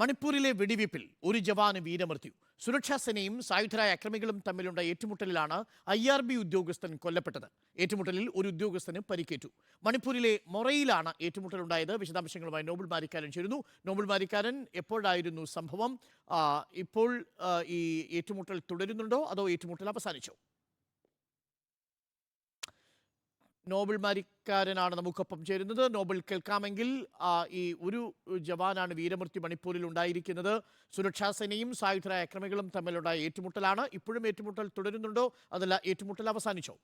മണിപ്പൂരിലെ വെടിവയ്പിൽ ഒരു ജവാന് വീരമൃത്യു. സുരക്ഷാ സേനയും സായുധരായ അക്രമികളും തമ്മിലുണ്ട ഏറ്റുമുട്ടലിലാണ് ഐ ആർ ബി ഉദ്യോഗസ്ഥൻ കൊല്ലപ്പെട്ടത്. ഏറ്റുമുട്ടലിൽ ഒരു ഉദ്യോഗസ്ഥന് പരിക്കേറ്റു. മണിപ്പൂരിലെ മൊറയിലാണ് ഏറ്റുമുട്ടലുണ്ടായത്. വിശദാംശങ്ങളുമായി നോബിൾ മാരിക്കാരൻ ചേരുന്നു. നോബിൾ മാരിക്കാരൻ എപ്പോഴായിരുന്നു സംഭവം? ഇപ്പോൾ ഈ ഏറ്റുമുട്ടൽ തുടരുന്നുണ്ടോ? അതോ ഏറ്റുമുട്ടൽ അവസാനിച്ചോ? നോബിൾ മരിക്കാരനാണ് നമുക്കൊപ്പം ചേരുന്നത്. നോബൽ കേൾക്കാമെങ്കിൽ ഈ ഒരു ജവാനാണ് വീരമൃത്യു മണിപ്പൂരിൽ ഉണ്ടായിരിക്കുന്നത്. സുരക്ഷാ സേനയും സായുധരായ അക്രമികളും തമ്മിലുണ്ടായ ഏറ്റുമുട്ടലാണ്. ഇപ്പോഴും ഏറ്റുമുട്ടൽ തുടരുന്നുണ്ടോ? അതല്ല ഏറ്റുമുട്ടൽ അവസാനിച്ചോ?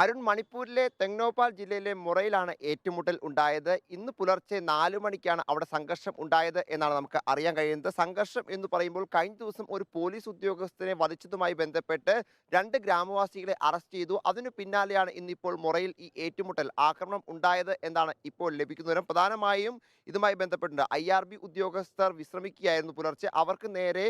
അരുൺ മണിപ്പൂരിലെ തെങ്നോപാൽ ജില്ലയിലെ മുറയിലാണ് ഏറ്റുമുട്ടൽ ഉണ്ടായത്. ഇന്ന് പുലർച്ചെ നാലു മണിക്കാണ് അവിടെ സംഘർഷം ഉണ്ടായത് എന്നാണ് നമുക്ക് അറിയാൻ കഴിയുന്നത്. സംഘർഷം എന്ന് പറയുമ്പോൾ കഴിഞ്ഞ ദിവസം ഒരു പോലീസ് ഉദ്യോഗസ്ഥനെ വധിച്ചതുമായി ബന്ധപ്പെട്ട് രണ്ട് ഗ്രാമവാസികളെ അറസ്റ്റ് ചെയ്തു. അതിനു പിന്നാലെയാണ് ഇന്നിപ്പോൾ മുറയിൽ ഈ ഏറ്റുമുട്ടൽ ആക്രമണം ഉണ്ടായത് എന്നാണ് ഇപ്പോൾ ലഭിക്കുന്ന വിവരം. പ്രധാനമായും ഇതുമായി ബന്ധപ്പെട്ടുണ്ട് ഐ ആർ ബി ഉദ്യോഗസ്ഥർ വിശ്രമിക്കുകയായിരുന്നു പുലർച്ചെ. അവർക്ക് നേരെ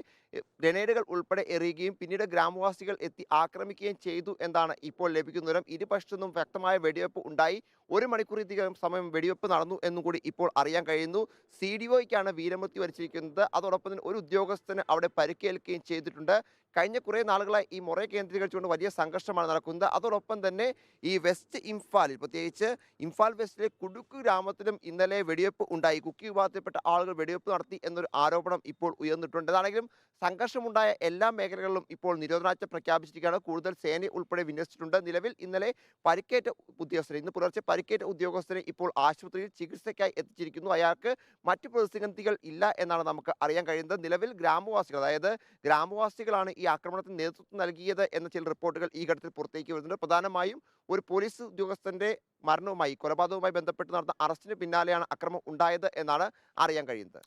ഗ്രനേഡുകൾ ഉൾപ്പെടെ എറിയുകയും പിന്നീട് ഗ്രാമവാസികൾ എത്തി ആക്രമിക്കുകയും ചെയ്തു എന്നാണ് ഇപ്പോൾ ലഭിക്കുന്ന വിവരം. ഇരുപക്ഷത്തു നിന്നും വ്യക്തമായ വെടിവെപ്പ് ഉണ്ടായി. ഒരു മണിക്കൂറിലധികം സമയം വെടിവെപ്പ് നടന്നു എന്നും കൂടി ഇപ്പോൾ അറിയാൻ കഴിയുന്നു. സി ഡി ഒയ്ക്കാണ് വീരമൃത്യു വരിച്ചിരിക്കുന്നത്. അതോടൊപ്പം തന്നെ ഒരു ഉദ്യോഗസ്ഥന് അവിടെ പരിക്കേൽക്കുകയും ചെയ്തിട്ടുണ്ട്. കഴിഞ്ഞ കുറേ നാളുകളായി ഈ മുറയെ കേന്ദ്രീകരിച്ചുകൊണ്ട് വലിയ സംഘർഷമാണ് നടക്കുന്നത്. അതോടൊപ്പം തന്നെ ഈ വെസ്റ്റ് ഇംഫാലിൽ പ്രത്യേകിച്ച് ഇംഫാൽ വെസ്റ്റിലെ കുടുക്കു ഗ്രാമത്തിലും ഇന്നലെ വെടിവെപ്പ് ഉണ്ടായി. കുക്കി വിഭാഗത്തിൽപ്പെട്ട ആളുകൾ വെടിവെപ്പ് നടത്തി എന്നൊരു ആരോപണം ഇപ്പോൾ ഉയർന്നിട്ടുണ്ട്. അതാണെങ്കിലും സംഘർഷമുണ്ടായ എല്ലാ മേഖലകളിലും ഇപ്പോൾ നിരോധനാജ്ഞ പ്രഖ്യാപിച്ചിരിക്കുകയാണ്. കൂടുതൽ സേന ഉൾപ്പെടെ വിന്യസിച്ചിട്ടുണ്ട്. നിലവിൽ ഇന്നലെ പരിക്കേറ്റ ഉദ്യോഗസ്ഥരെ ഇന്ന് പുലർച്ചെ പരിക്കേറ്റ ഉദ്യോഗസ്ഥരെ ഇപ്പോൾ ആശുപത്രിയിൽ ചികിത്സയ്ക്കായി എത്തിച്ചിരിക്കുന്നു. അയാൾക്ക് മറ്റു പ്രതിസന്ധികൾ ഇല്ല എന്നാണ് നമുക്ക് അറിയാൻ കഴിയുന്നത്. നിലവിൽ ഗ്രാമവാസികൾ അതായത് ഗ്രാമവാസികളാണ് ഈ ആക്രമണത്തിന് നേതൃത്വം നൽകിയത് എന്ന ചില റിപ്പോർട്ടുകൾ ഈ ഘട്ടത്തിൽ പുറത്തേക്ക് വരുന്നുണ്ട്. പ്രധാനമായും ഒരു പോലീസ് ഉദ്യോഗസ്ഥന്റെ മരണവുമായി കൊലപാതകവുമായി ബന്ധപ്പെട്ട് നടന്ന അറസ്റ്റിന് പിന്നാലെയാണ് അക്രമം ഉണ്ടായത് എന്നാണ് അറിയാൻ കഴിയുന്നത്.